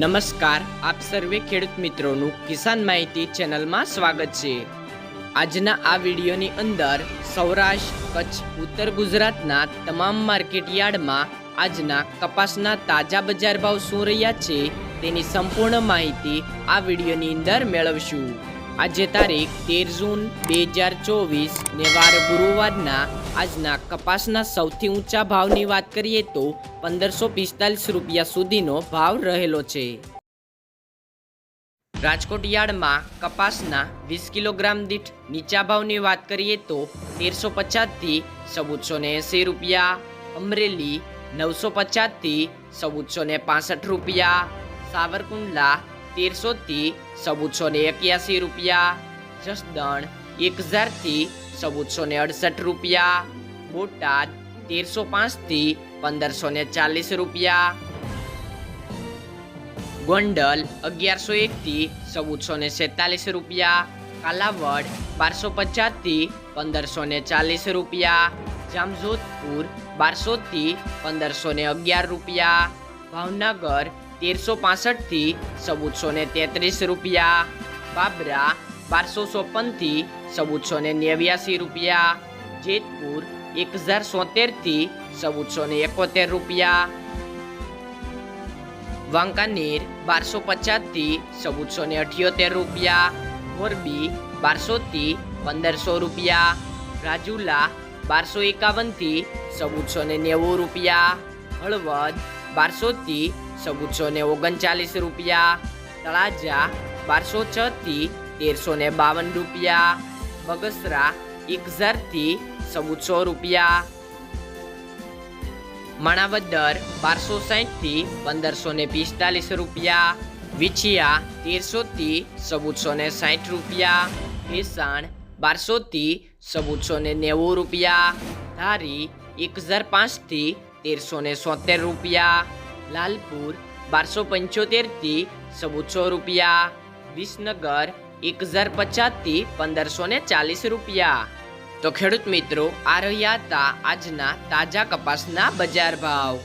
નમસ્કાર, આપ સર્વે ખેડૂત મિત્રોનું કિસાન માહિતી ચેનલમાં સ્વાગત છે. આજના આ વિડીયોની અંદર સૌરાષ્ટ્ર, કચ્છ, ઉત્તર ગુજરાતના તમામ માર્કેટ યાર્ડમાં આજના કપાસના તાજા બજાર ભાવ શું રહ્યા છે તેની સંપૂર્ણ માહિતી આ વિડીયોની અંદર મેળવશું. આજે તારીખ તેર જૂન બે હજાર ચોવીસ ને વાર ગુરુવારના આજના કપાસના સૌથી ઊંચા ભાવની વાત કરીએ તો પંદરસો પિસ્તાલીસ રૂપિયા સુધીનો ભાવ રહેલો છે. રાજકોટ યાર્ડમાં કપાસના વીસ કિલોગ્રામ દીઠ નીચા ભાવની વાત કરીએ તો તેરસો પચાસથી ચૌદસો ને એંસી રૂપિયા, અમરેલી નવસો પચાસથી ચૌદસો ને રૂપિયા, સાવરકુંડલા તેરસોથી ચૌદસો ને એક્યાસી રૂપિયા. જસદણ એક હજારથી ચૌદસો ને અડસઠ રૂપિયા. બોટાદ તેરસો પાંચથી પંદરસો ને ચાલીસ રૂપિયા. ગોંડલ અગિયારસો એકથી ચૌદસો ને સેતાલીસ રૂપિયા. કાલાવડ બારસો પચાસથી પંદરસો ને ચાલીસ રૂપિયા. જામજોધપુર બારસોથી પંદરસો ને અગિયાર રૂપિયા. ભાવનગર તેરસો પાસઠથી ચૌદસો ને તેત્રીસ રૂપિયા. બાબરા બારસો ચોપનથી ચૌદસો ને નેવ્યાસી રૂપિયા. જેતપુર એક હજાર સોતેરથી ચૌદસો ને એકોતેર રૂપિયા. વાંકાનેર બારસો પચાસથી ચૌદસો ને અઠ્યોતેર રૂપિયા. મોરબી બારસોથી પંદરસો રૂપિયા. રાજુલા બારસો એકાવનથી ચૌદસો ને નેવું રૂપિયા. હળવદ બારસોથી ચૌદસો ને ઓગણચાલીસ રૂપિયા, તળાજા બારસો છથી તેરસો ને બાવન રૂપિયા, બગસરા એક હજારથી ચૌદસો રૂપિયા. માણાવદર બારસો સાહીઠથી પંદરસો ને પિસ્તાલીસ રૂપિયા, વિછિયા તેરસોથી ચૌદસો ને સાહીઠ રૂપિયા, ભેસાણ બારસોથી ચૌદસો ને નેવું રૂપિયા, ધારી એક હજાર પાંચથી તેરસો ને રૂપિયા. લાલપુર, બારસો પંચોતેરથી ચૌદસો રૂપિયા. વિસનગર એક હજાર પચાસથી પંદરસો ને ચાલીસ રૂપિયા. તો ખેડૂત મિત્રો, આ રહ્યા હતા આજના તાજા કપાસના બજાર ભાવ.